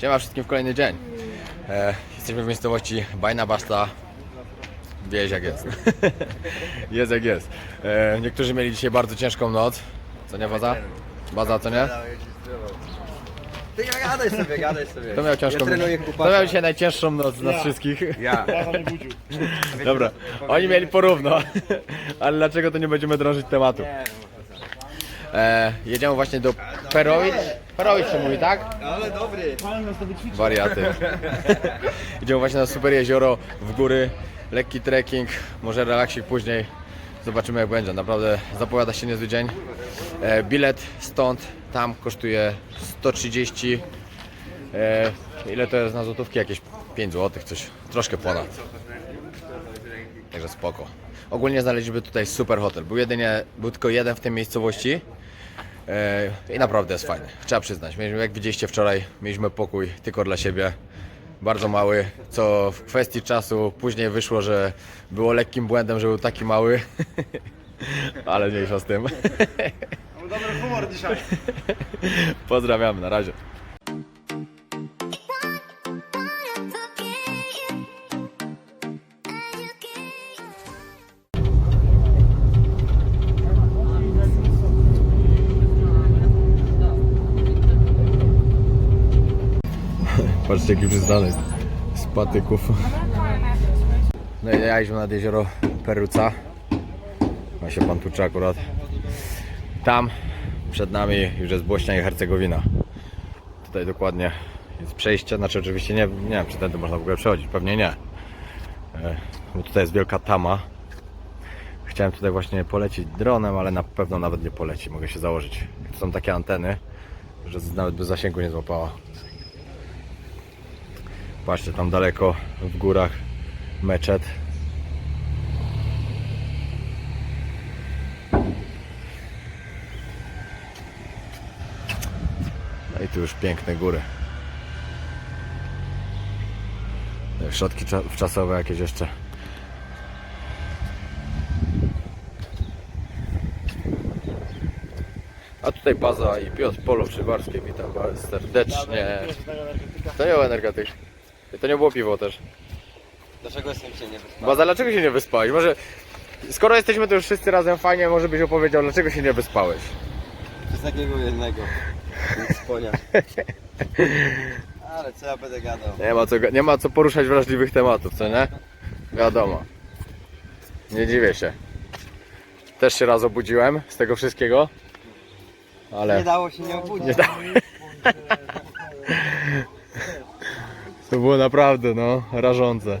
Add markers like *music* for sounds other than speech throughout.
Siema wszystkim w kolejny dzień. E, jesteśmy w miejscowości Bajna Basta. Wieś jak jest. *laughs* jest jak jest. E, niektórzy mieli dzisiaj bardzo ciężką noc. Co nie Baza? Baza, co nie? Ty ja gadaj sobie, gadaj sobie. Kto miał ciężką Ja trenuję kupasa. miał dzisiaj najcięższą noc z nas wszystkich? Ja. *laughs* Dobra, oni mieli porówno. *laughs* Ale dlaczego to nie będziemy drążyć tematu? E, jedziemy właśnie do Perowic. Perowic się mówi, tak? Ale dobry. Wariaty. *laughs* Idziemy właśnie na super jezioro, w góry, lekki trekking, może relaksik później. Zobaczymy jak będzie. Naprawdę zapowiada się niezły dzień. E, bilet stąd, tam kosztuje 130. E, ile to jest na złotówki? Jakieś 5 zł, coś troszkę ponad. Także spoko. Ogólnie znaleźliśmy tutaj super hotel. Był jedynie, był tylko jeden w tej miejscowości. E, I naprawdę jest fajny, trzeba przyznać. Mieliśmy, jak widzieliście wczoraj, mieliśmy pokój tylko dla siebie. Bardzo mały, co w kwestii czasu później wyszło, że było lekkim błędem, że był taki mały. *laughs* Ale mniejsza z tym. Dobry humor dzisiaj. Pozdrawiamy, na razie. Patrzcie jaki przystanek z patyków. No i jechaliśmy nad jezioro Peruca. Ma się pan tuczy akurat. Tam przed nami już jest Bośnia i Hercegowina. Tutaj dokładnie jest przejście, znaczy oczywiście nie, nie wiem czy tędy można w ogóle przechodzić, pewnie nie. E, Bo tutaj jest wielka tama. Chciałem tutaj właśnie polecieć dronem, ale na pewno nawet nie poleci, mogę się założyć. Tu są takie anteny, że nawet bez zasięgu nie złapała. Patrzcie tam daleko w górach meczet. No i tu już piękne góry. No Środki cza- wczasowe jakieś jeszcze. A tutaj Baza i Piotr Polo Przybarskie, witam Was serdecznie. To nie był energetyk. I to nie było piwo też. Dlaczego jestem się nie wyspał? Baza, dlaczego się nie wyspałeś? Może, skoro jesteśmy tu już wszyscy razem fajnie, może byś opowiedział, dlaczego się nie wyspałeś? Z takiego jednego. Nic Sponia. Ale co ja będę gadał? Nie ma co, nie ma co poruszać wrażliwych tematów, co nie? Wiadomo. Nie dziwię się. Też się raz obudziłem z tego wszystkiego. Ale Nie dało się nie obudzić. nie dało. *laughs* To było naprawdę, no, rażące. *laughs*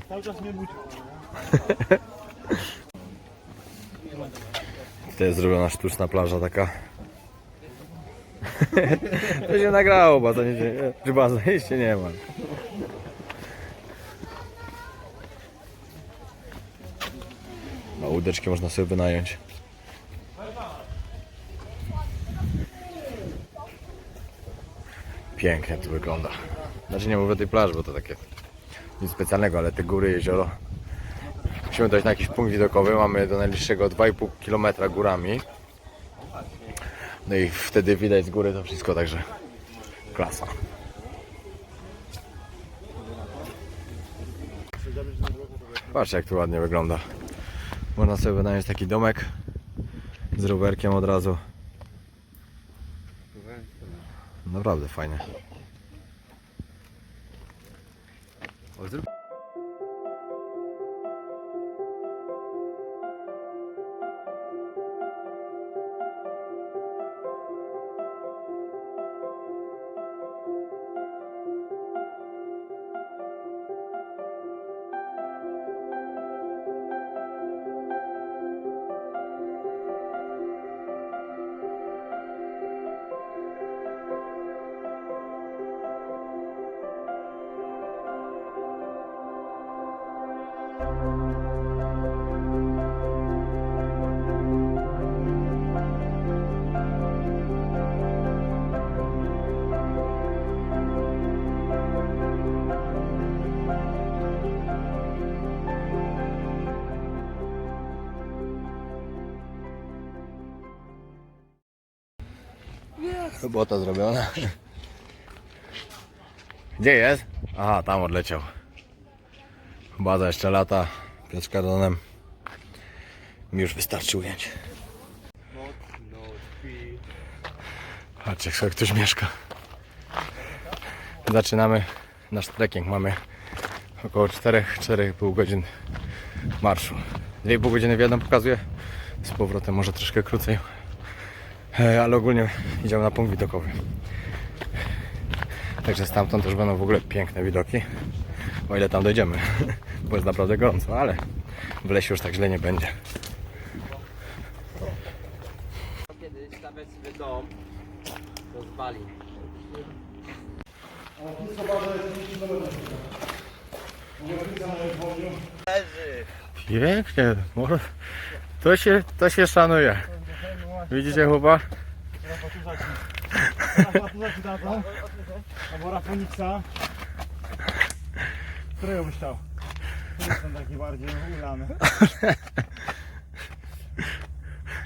To jest zrobiona sztuczna plaża taka. *laughs* To się nagrało, baza nie, nie, czy baza jeszcze nie ma. No, łódeczki można sobie wynająć. Pięknie tu wygląda. Znaczy nie mówię o tej plaży, bo to takie nic specjalnego, ale te góry, jezioro. Musimy dojść na jakiś punkt widokowy. Mamy do najbliższego 2,5 km górami. No i wtedy widać z góry to wszystko, także klasa. Patrz jak tu ładnie wygląda. Można sobie wynająć taki domek z rowerkiem od razu. Naprawdę fajnie. Robota zrobiona. *laughs* Gdzie jest? Aha, tam odleciał. Baza jeszcze lata. Piotr kardonem. Mi już wystarczy ujęć. Patrzcie, jak ktoś mieszka. Zaczynamy nasz trekking. Mamy około 4-4,5 godzin marszu. 2,5 godziny w jedną pokazuje. Z powrotem może troszkę krócej. E, Ale ogólnie idziemy na punkt widokowy. Także stamtąd też będą w ogóle piękne widoki. O ile tam dojdziemy. *laughs* Bo jest naprawdę gorąco, ale w lesie już tak źle nie będzie. Kiedyś stawiać sobie dom, rozwali. Leży. Pięknie. To się, to się szanuje. Widzicie chłopak? Rafał ci tato? Albo Rafoniksa? Którego byś chciał? Który jest ten taki bardziej ulany?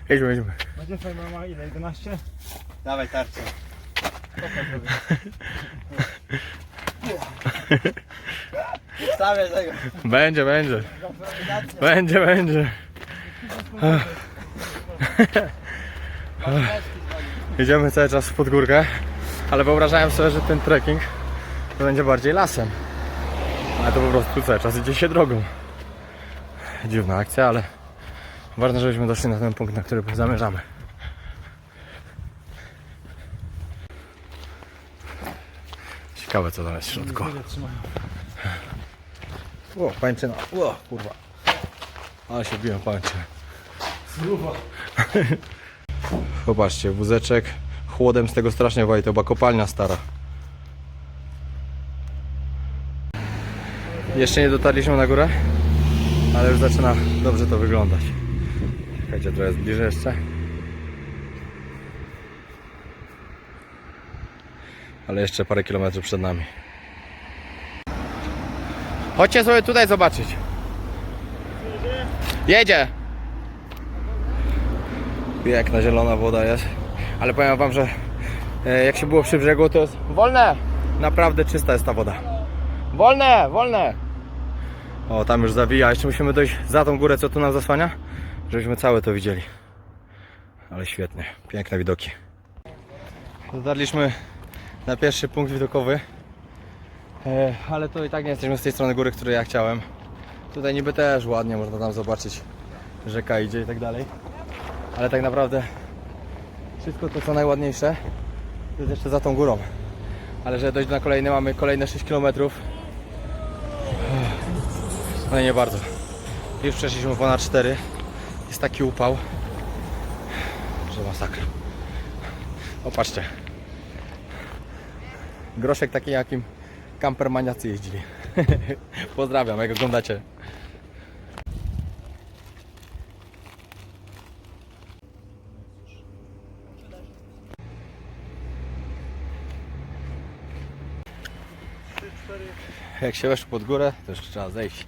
Jedźmy, jedźmy. Będzie twoja mama ile? 11? Dawaj tarczę. Stawiaj tego. Będzie, będzie. Będzie, będzie. *laughs* *laughs* Idziemy cały czas pod górkę, ale wyobrażałem sobie, że ten trekking to będzie bardziej lasem. Ale to po prostu cały czas idzie się drogą. Dziwna akcja, ale ważne, żebyśmy doszli na ten punkt, na który zamierzamy. Ciekawe co tam jest w środku. O, pańczyna. O, kurwa. Ale się biłem pańczy. *laughs* Popatrzcie, wózeczek chłodem z tego strasznie wali, to chyba kopalnia stara. Jeszcze nie dotarliśmy na górę, ale już zaczyna dobrze to wyglądać. Czekajcie, trochę zbliżę jeszcze. Ale jeszcze parę kilometrów przed nami. Chodźcie sobie tutaj zobaczyć. Jedzie! Piękna zielona woda jest. Ale powiem wam, że e, jak się było przy brzegu, to jest wolne! Naprawdę czysta jest ta woda. Wolne, wolne! O, tam już zawija. Jeszcze musimy dojść za tą górę, co tu nam zasłania, żebyśmy całe to widzieli. Ale świetnie. Piękne widoki. Dotarliśmy na pierwszy punkt widokowy. E, ale to i tak nie jesteśmy z tej strony góry, której ja chciałem. Tutaj niby też ładnie można tam zobaczyć rzeka idzie i tak dalej. Ale tak naprawdę wszystko to co najładniejsze jest jeszcze za tą górą. Ale żeby dojść na kolejny mamy kolejne 6 km. I nie bardzo. Już przeszliśmy ponad 4. Jest taki upał, że masakra. Opatrzcie. Groszek taki jakim kampermaniacy jeździli. *laughs* Pozdrawiam, jak oglądacie. Jak się weszło pod górę, to jeszcze trzeba zejść.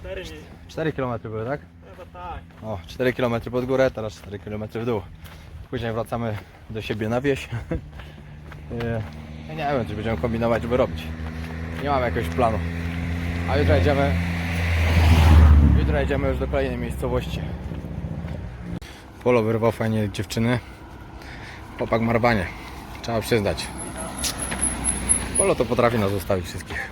4 nie. 4 km były, tak? Chyba tak. O, 4 km pod górę, teraz 4 km w dół. Później wracamy do siebie na wieś. *laughs* E, Ja nie wiem, czy będziemy kombinować, żeby robić. Nie mam jakiegoś planu. A jutro jedziemy. Jutro jedziemy już do kolejnej miejscowości. Polo wyrwał fajnie dziewczyny. Chłopak marwanie. Trzeba przyznać. Polo to potrafi nas zostawić wszystkich.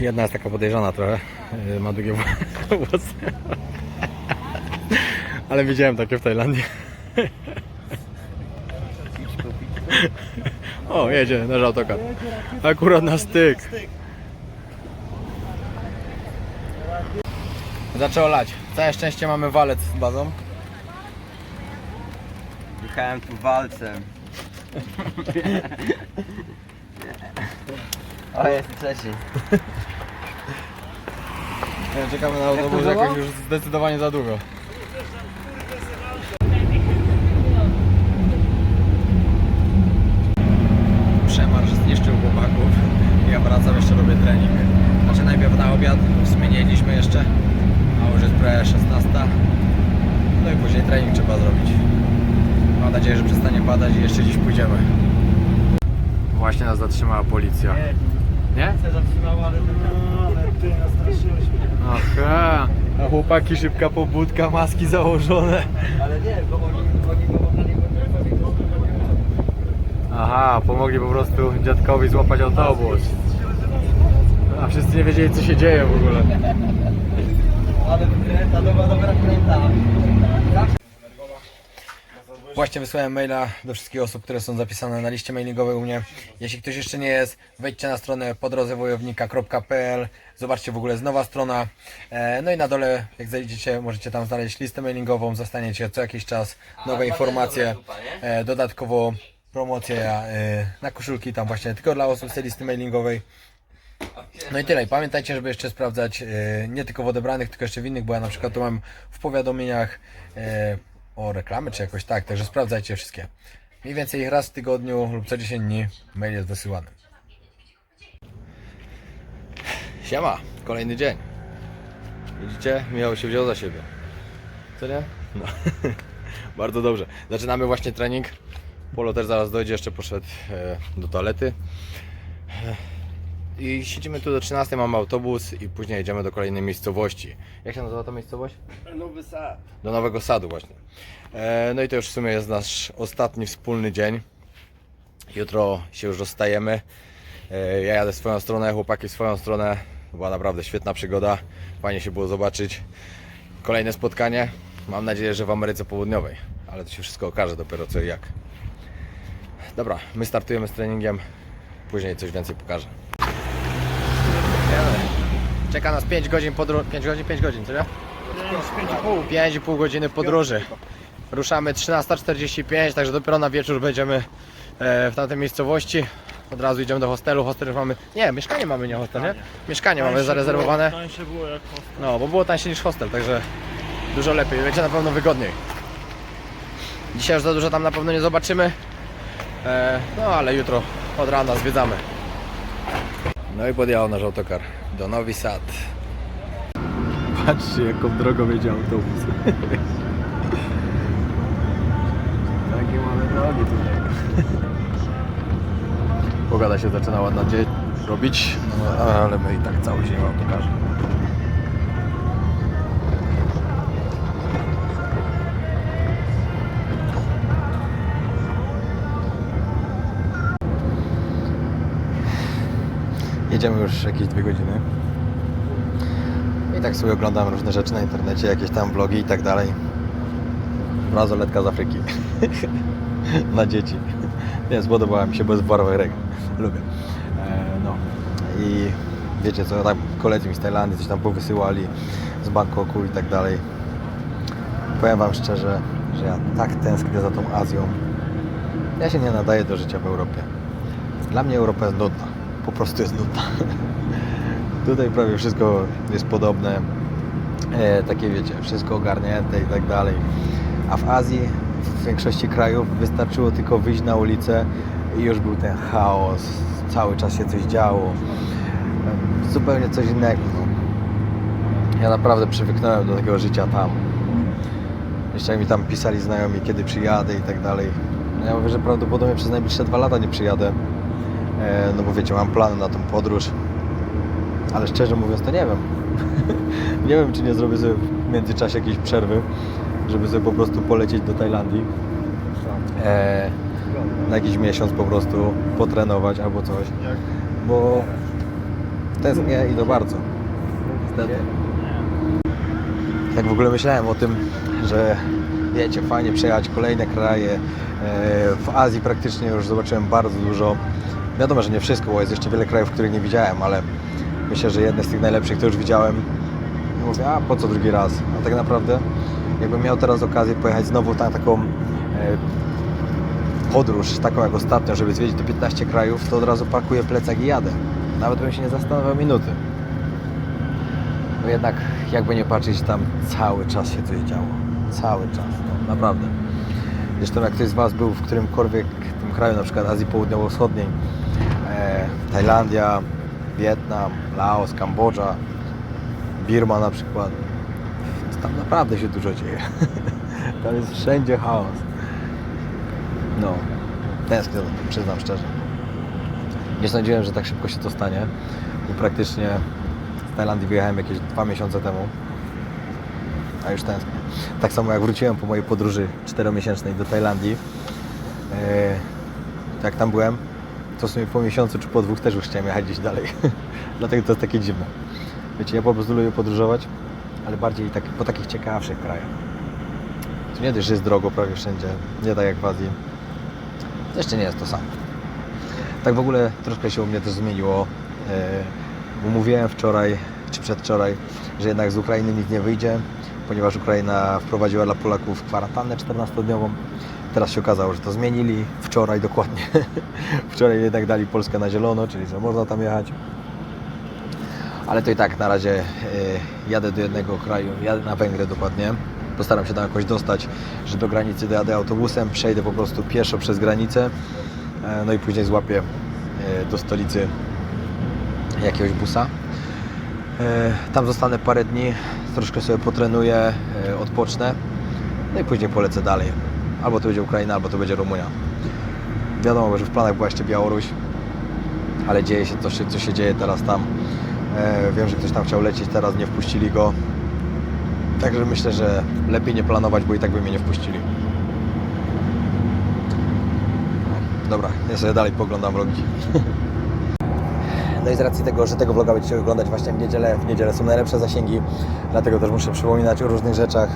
Jedna jest taka podejrzana trochę. e, Ma długie *laughs* włosy. Ale widziałem takie w Tajlandii. O, jedzie nasz autokar. Akurat na styk. Zaczęło lać. Całe szczęście mamy walec z bazą. Jechałem tu walcem. *laughs* O, jest trzeci. *laughs* Czekamy na autobus to było? jakoś już zdecydowanie za długo. Przemarsz zniszczył chłopaków. Ja wracam, jeszcze robię trening. Znaczy najpierw na obiad, w sumie nie jedliśmy jeszcze, a już jest prawie 16. No i później trening trzeba zrobić. Mam nadzieję, że przestanie padać i jeszcze dziś pójdziemy. Właśnie nas zatrzymała policja. Nie? się zatrzymało, ale No, ale ty nastraszyłeś mnie. Aha, a chłopaki szybka pobudka, maski założone. Ale nie, bo oni, oni pomogli, bo nie Aha, pomogli po prostu dziadkowi złapać autobus. A wszyscy nie wiedzieli co się dzieje w ogóle. Ale kręta, dobra, dobra kręta. Właśnie wysłałem maila do wszystkich osób, które są zapisane na liście mailingowej u mnie. Jeśli ktoś jeszcze nie jest, wejdźcie na stronę podrodzewojownika.pl Zobaczcie w ogóle jest nowa strona. E, No i na dole, jak zajdziecie, możecie tam znaleźć listę mailingową. Zostaniecie co jakiś czas nowe informacje. E, Dodatkowo promocja e, na koszulki tam właśnie tylko dla osób z tej listy mailingowej. No i tyle. I pamiętajcie, żeby jeszcze sprawdzać nie tylko w odebranych, tylko jeszcze w innych, bo ja na przykład to mam w powiadomieniach o reklamy czy jakoś tak, także sprawdzajcie wszystkie. Mniej więcej raz w tygodniu lub co 10 dni mail jest wysyłany. Siema, kolejny dzień. Widzicie? Michał się wziął za siebie. Co nie? No. *laughs* Bardzo dobrze. Zaczynamy właśnie trening. Polo też zaraz dojdzie, jeszcze poszedł e, do toalety. I siedzimy tu do 13, mamy autobus i później jedziemy do kolejnej miejscowości. Jak się nazywa ta miejscowość? Nowy sad. Do Nowego Sadu właśnie. E, no i to już w sumie jest nasz ostatni wspólny dzień. Jutro się już rozstajemy. E, ja jadę swoją stronę, chłopaki w swoją stronę. Była naprawdę świetna przygoda. Fajnie się było zobaczyć. Kolejne spotkanie. Mam nadzieję, że w Ameryce Południowej. Ale to się wszystko okaże dopiero co i jak. Dobra, my startujemy z treningiem. Później coś więcej pokażę. Czeka nas 5 godzin podróży. 5 godzin, 5 godzin? 5,5. 5,5 godziny podróży. Ruszamy 13.45, także dopiero na wieczór będziemy e, w tamtej miejscowości. Od razu idziemy do hostelu. Hostel już mamy. Nie, mieszkanie mamy, nie hostel, nie? Mieszkanie mamy zarezerwowane. Tańsze było jak hostel. No, bo było tańsze niż hostel, także dużo lepiej. Będzie na pewno wygodniej. Dzisiaj już za dużo tam na pewno nie zobaczymy. E, no, ale jutro od rana zwiedzamy. No i podjechał nasz autokar do Novi Sad. Patrzcie, jaką drogą jedzie autobus. Takie mamy drogi tutaj. Pogoda się zaczyna ładna dzień robić, no, ale my i tak cały dzień w autokarze. Jedziemy już jakieś dwie godziny. I tak sobie oglądam różne rzeczy na internecie, jakieś tam vlogi i tak dalej. Bransoletka z Afryki. *laughs* na dzieci. Nie, spodobała mi się, w barwach reggae. Lubię. E, no. I wiecie co, tam koledzy mi z Tajlandii coś tam powysyłali z Bangkoku i tak dalej. Powiem Wam szczerze, że ja tak tęsknię za tą Azją. Ja się nie nadaję do życia w Europie. Dla mnie Europa jest nudna. Po prostu jest nudna. *laughs* Tutaj prawie wszystko jest podobne. E, takie wiecie, wszystko ogarnięte i tak dalej. A w Azji, w większości krajów wystarczyło tylko wyjść na ulicę i już był ten chaos. Cały czas się coś działo. Zupełnie coś innego. No. Ja naprawdę przywyknąłem do takiego życia tam. Jeszcze mi tam pisali znajomi, kiedy przyjadę i tak dalej. Ja mówię, że prawdopodobnie przez najbliższe dwa lata nie przyjadę. E, no bo wiecie, mam plany na tą podróż. Ale szczerze mówiąc, to nie wiem. *laughs* nie wiem, czy nie zrobię sobie w międzyczasie jakiejś przerwy, żeby sobie po prostu polecieć do Tajlandii. E, na jakiś miesiąc po prostu potrenować albo coś. Bo tęsknię i to bardzo. Niestety. Tak w ogóle myślałem o tym, że wiecie, fajnie przejechać kolejne kraje. E, W Azji praktycznie już zobaczyłem bardzo dużo. Wiadomo, że nie wszystko, bo jest jeszcze wiele krajów, których nie widziałem, ale myślę, że jedne z tych najlepszych to już widziałem. Mówię, a po co drugi raz? A tak naprawdę, jakbym miał teraz okazję pojechać znowu na taką e, podróż, taką jak ostatnio, żeby zwiedzić te 15 krajów, to od razu pakuję plecak i jadę. Nawet bym się nie zastanawiał minuty. Bo jednak, jakby nie patrzeć, tam cały czas się coś działo. Cały czas, no, naprawdę. Zresztą jak ktoś z Was był w którymkolwiek tym kraju, na przykład Azji Południowo-Wschodniej, Tajlandia, Wietnam, Laos, Kambodża, Birma na przykład, tam naprawdę się dużo dzieje. *laughs* tam jest wszędzie chaos. No, tęsknię przyznam szczerze. Nie sądziłem, że tak szybko się to stanie, bo praktycznie z Tajlandii wyjechałem jakieś dwa miesiące temu, a już tęsknię. Tak samo jak wróciłem po mojej podróży czteromiesięcznej do Tajlandii, e, jak tam byłem, to w sumie po miesiącu czy po dwóch też już chciałem jechać gdzieś dalej. *laughs* Dlatego to jest takie dziwne. Wiecie, ja po prostu lubię podróżować, ale bardziej tak, po takich ciekawszych krajach. Tu nie że jest drogo prawie wszędzie, nie tak jak w Azji. To jeszcze nie jest to samo. Tak w ogóle troszkę się u mnie też zmieniło, e, mówiłem wczoraj czy przedwczoraj, że jednak z Ukrainy nic nie wyjdzie, ponieważ Ukraina wprowadziła dla Polaków kwarantannę 14-dniową. Teraz się okazało, że to zmienili wczoraj dokładnie. *laughs* wczoraj jednak dali Polskę na zielono, czyli że można tam jechać. Ale to i tak na razie e, jadę do jednego kraju, jadę na Węgry dokładnie. Postaram się tam jakoś dostać, że do granicy dojadę autobusem, przejdę po prostu pieszo przez granicę, e, no i później złapię e, do stolicy jakiegoś busa. Tam zostanę parę dni, troszkę sobie potrenuję, odpocznę, no i później polecę dalej. Albo to będzie Ukraina, albo to będzie Rumunia. Wiadomo, że w planach była jeszcze Białoruś, ale dzieje się to, co się dzieje teraz tam. E, Wiem, że ktoś tam chciał lecieć, teraz nie wpuścili go. Także myślę, że lepiej nie planować, bo i tak by mnie nie wpuścili. No, Dobra, ja sobie dalej poglądam vlogi. No i z racji tego, że tego vloga będziecie oglądać właśnie w niedzielę, w niedzielę są najlepsze zasięgi, dlatego też muszę przypominać o różnych rzeczach.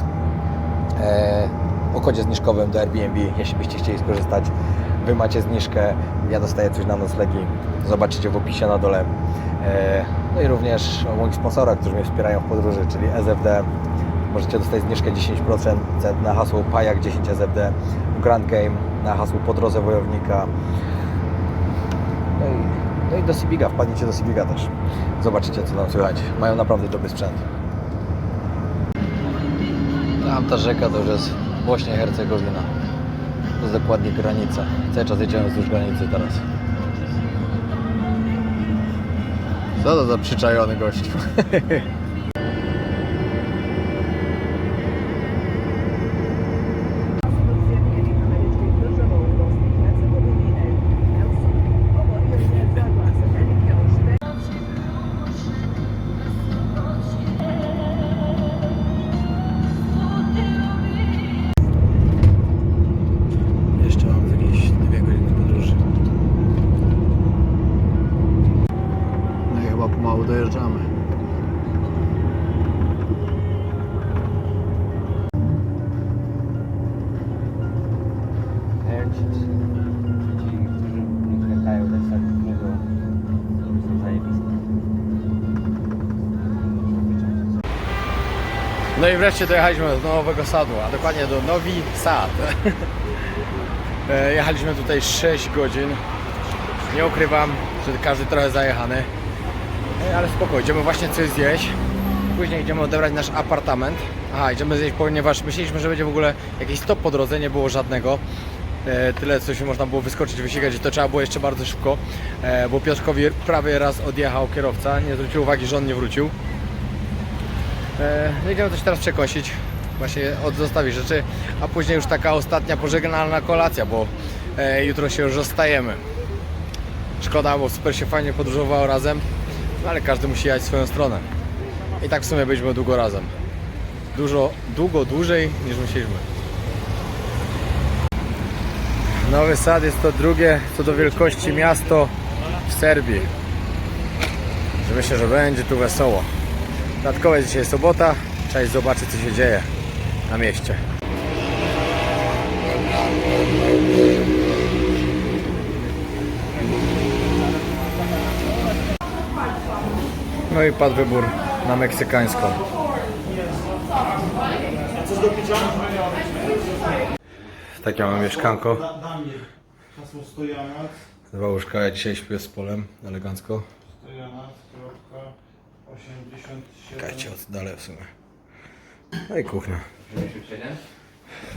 E, o kodzie zniżkowym do Airbnb, jeśli byście chcieli skorzystać. Wy macie zniżkę, ja dostaję coś na noclegi, zobaczycie w opisie na dole. E, no i również moich sponsorach, którzy mnie wspierają w podróży, czyli SFD. Możecie dostać zniżkę 10% na hasło PAJAK 10 SFD, Grand Game na hasło Po drodze wojownika. No i, no i do Sibiga, wpadnijcie do Sibiga też. Zobaczycie co tam słychać. Mają naprawdę dobry sprzęt. Tam ta rzeka to już jest Bośnia i Hercegowina. To jest dokładnie granica. Cały czas jedziemy wzdłuż granicy teraz. Co to za przyczajony gościu? *laughs* wreszcie dojechaliśmy do Nowego Sadu, a dokładnie do Nowi Sad. *laughs* E, Jechaliśmy tutaj 6 godzin. Nie ukrywam, że każdy trochę zajechany. E, Ale spoko, idziemy właśnie coś zjeść. Później idziemy odebrać nasz apartament. Aha, idziemy zjeść, ponieważ myśleliśmy, że będzie w ogóle jakiś stop po drodze, nie było żadnego. E, Tyle, co się można było wyskoczyć, wysikać i to trzeba było jeszcze bardzo szybko, bo Piotrkowi prawie raz odjechał kierowca, nie zwrócił uwagi, że on nie wrócił. E, No idziemy coś teraz przekosić, właśnie odzostawić rzeczy, a później już taka ostatnia pożegnalna kolacja, bo e, jutro się już rozstajemy. Szkoda, bo super się fajnie podróżowało razem, no ale każdy musi jechać swoją stronę. I tak w sumie byliśmy długo razem. Dużo, długo dłużej niż myśleliśmy. Nowy Sad jest to drugie co do wielkości miasto w Serbii. Myślę, że będzie tu wesoło. Dodatkowo jest dzisiaj sobota, iść zobaczyć co się dzieje na mieście. No i padł wybór na meksykańską. Mieszkanko. Da mnie hasło stojanac, Dwa łóżka, ja dzisiaj śpię z polem, elegancko. 87, Czekajcie, oddalę w sumie. No i kuchnia.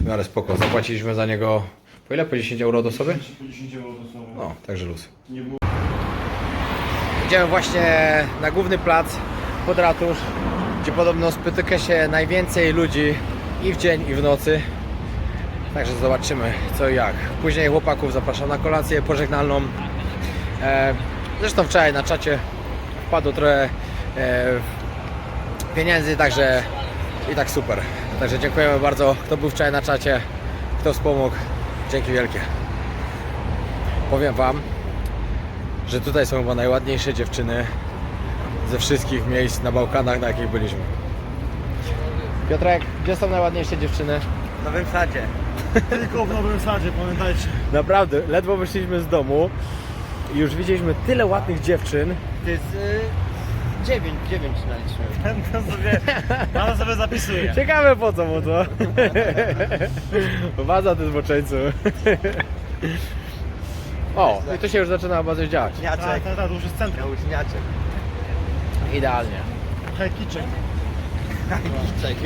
No ale spoko, zapłaciliśmy za niego po ile? Po 10 euro do sobie? 50 euro. No, także luz. Nie było Idziemy właśnie na główny plac pod ratusz, gdzie podobno spotyka się najwięcej ludzi i w dzień, i w nocy. Także zobaczymy co i jak. Później chłopaków zapraszam na kolację pożegnalną. E, Zresztą wczoraj na czacie wpadło trochę pieniędzy, także i tak super. Także dziękujemy bardzo, kto był wczoraj na czacie, kto wspomógł. Dzięki wielkie. Powiem Wam, że tutaj są chyba najładniejsze dziewczyny ze wszystkich miejsc na Bałkanach, na jakich byliśmy. Piotrek, gdzie są najładniejsze dziewczyny? W Nowym Sadzie. *laughs* Tylko w Nowym Sadzie, pamiętajcie. Naprawdę, ledwo wyszliśmy z domu i już widzieliśmy tyle ładnych dziewczyn. To jest... Y, 9, 9 naliczyłem. To sobie, pan sobie zapisuje. Ciekawe po co mu to. Baza *laughs* ty zboczeńcu. O, i tu się już zaczyna chyba coś dziać. Tak, Śniaczek. tak, tak, to już jest centrum. Idealnie. Hejkiczek. Kiczek.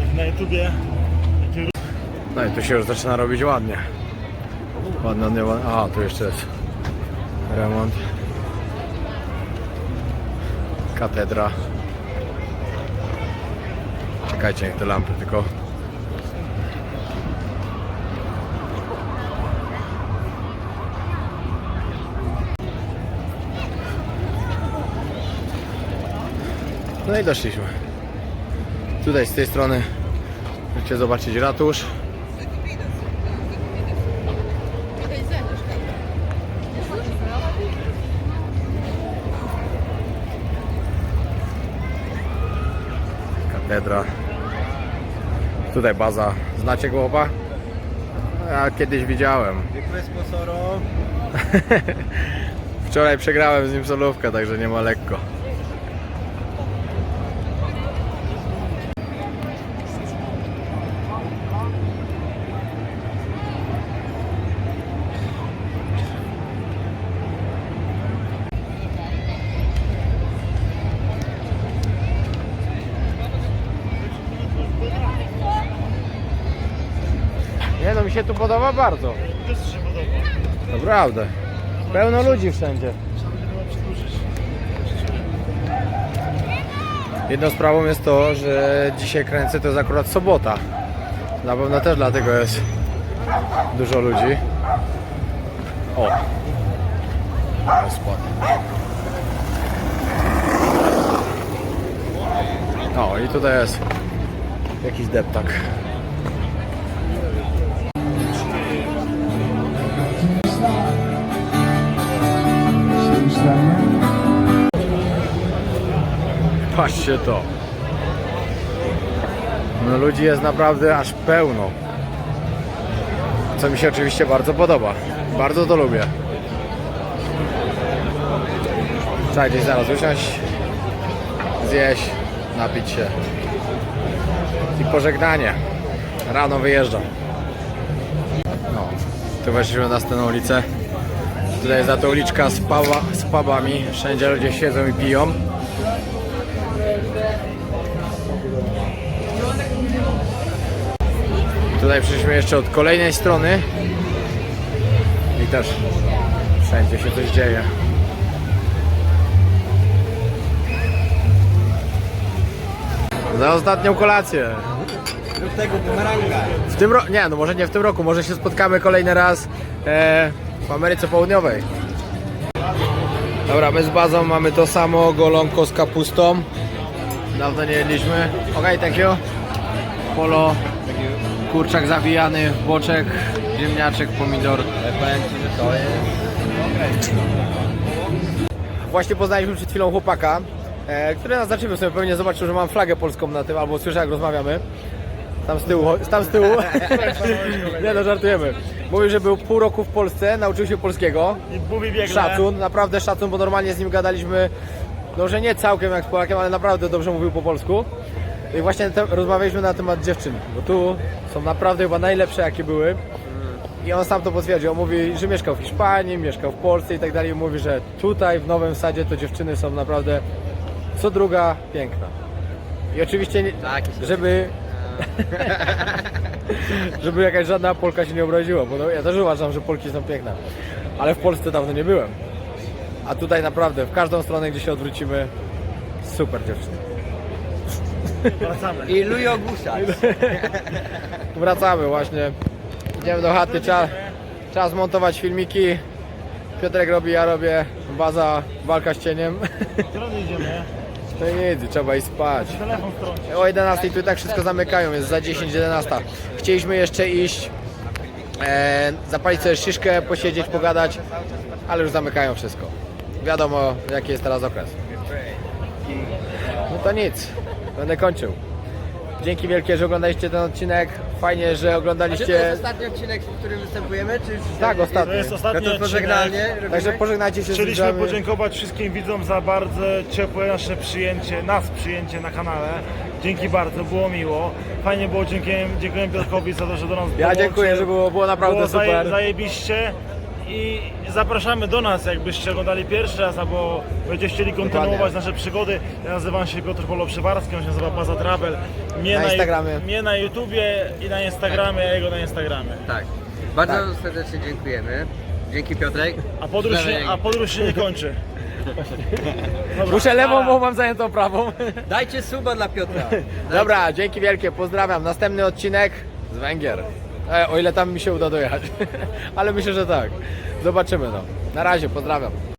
Jak na YouTubie. No i tu się już zaczyna robić ładnie. Ładnie, ładnie, ładnie. A, tu jeszcze jest remont. Katedra. Czekajcie, niech te lampy tylko. No i doszliśmy. Tutaj z tej strony Możecie zobaczyć ratusz. Katedra. Tutaj baza. Znacie go oba? Ja kiedyś widziałem. *laughs* Wczoraj przegrałem z nim solówkę, także nie ma lekko. Bardzo. też się podoba. Naprawdę. Pełno ludzi wszędzie. Jedną sprawą jest to, że dzisiaj kręcę to jest akurat sobota. Na pewno też dlatego jest dużo ludzi. O! O, i tutaj jest jakiś deptak. Patrzcie to. No ludzi jest naprawdę aż pełno. Co mi się oczywiście bardzo podoba. Bardzo to lubię. Trzeba gdzieś zaraz usiąść, zjeść, napić się. I pożegnanie. Rano wyjeżdżam. No, tu weszliśmy na następną ulicę. Tutaj za to uliczka z, pała, z pubami. Wszędzie ludzie siedzą i piją. Tutaj przyszliśmy jeszcze od kolejnej strony i też wszędzie się coś dzieje. Za ostatnią kolację. Lub tego bumeranga. W tym roku, nie no może nie w tym roku, może się spotkamy kolejny raz e, w Ameryce Południowej. Dobra, my z bazą mamy to samo, golonko z kapustą. Dawno nie jedliśmy. Okej, thank you. Polo, kurczak zawijany w boczek, ziemniaczek, pomidor. Powiem ci, że to jest... Właśnie poznaliśmy przed chwilą chłopaka, e, który nas zaczynił sobie pewnie zobaczył, że mam flagę polską na tym, albo słyszał jak rozmawiamy. Tam z tyłu, tam z tyłu. *laughs* nie no, żartujemy. Mówił, że był pół roku w Polsce, nauczył się polskiego. I mówi biegle. Szacun, naprawdę szacun, bo normalnie z nim gadaliśmy, no że nie całkiem jak z Polakiem, ale naprawdę dobrze mówił po polsku. I właśnie te, rozmawialiśmy na temat dziewczyn, bo tu są naprawdę chyba najlepsze jakie były. I on sam to potwierdził. On mówi, że mieszkał w Hiszpanii, mieszkał w Polsce i tak dalej. Mówi, że tutaj w Nowym Sadzie to dziewczyny są naprawdę co druga piękna. I oczywiście, nie, Tak, żeby *laughs* żeby jakaś żadna Polka się nie obraziła, bo no, ja też uważam, że Polki są piękne. Ale w Polsce dawno nie byłem. A tutaj naprawdę, w każdą stronę, gdzie się odwrócimy, super dziewczyny. Wracamy. I Lujo Guszacz. *laughs* Wracamy właśnie. Idziemy do chaty, trzeba, trzeba zmontować filmiki. Piotrek robi, ja robię. Baza, walka z cieniem. Strony idziemy. No i nic, trzeba iść spać. Telefon strąci. O 11 tu i tak wszystko zamykają, jest za 10, 11. Chcieliśmy jeszcze iść, e, zapalić sobie szyszkę, posiedzieć, pogadać, ale już zamykają wszystko. Wiadomo, jaki jest teraz okres. No to nic, będę kończył. Dzięki wielkie, że oglądaliście ten odcinek. Fajnie, że Czy to jest oglądaliście. ostatni odcinek, w którym występujemy? Czy już Tak, ostatni. To jest No ostatni to odcinek. pożegnalnie robimy? Także pożegnajcie się z Chcieliśmy widzami. podziękować wszystkim widzom za bardzo ciepłe nasze przyjęcie, nas przyjęcie na kanale. Dzięki bardzo, było miło. Fajnie było, dziękuję, dziękuję Piotrkowi za to, że do nas Ja dołączył. dziękuję, że było, było naprawdę Było zaje, super. zajebiście i zapraszamy do nas, jakbyście oglądali pierwszy raz albo będziecie chcieli kontynuować Dokładnie. nasze przygody. Ja nazywam się Piotr Polo Przywarski, on się nazywa Baza Travel. Mnie Na Instagramie. Mnie na YouTubie i na Instagramie, a jego na Instagramie. Tak. Bardzo Tak. serdecznie dziękujemy. Dzięki Piotrek. A podróż, się, a podróż się nie kończy. Dobra, Muszę lewą, bo mam zajętą prawą. Dajcie suba dla Piotra. *laughs* Dobra, dzięki wielkie, pozdrawiam. Następny odcinek z Węgier. E, o ile tam mi się uda dojechać. *laughs* Ale myślę, że tak. Zobaczymy no. Na razie, pozdrawiam.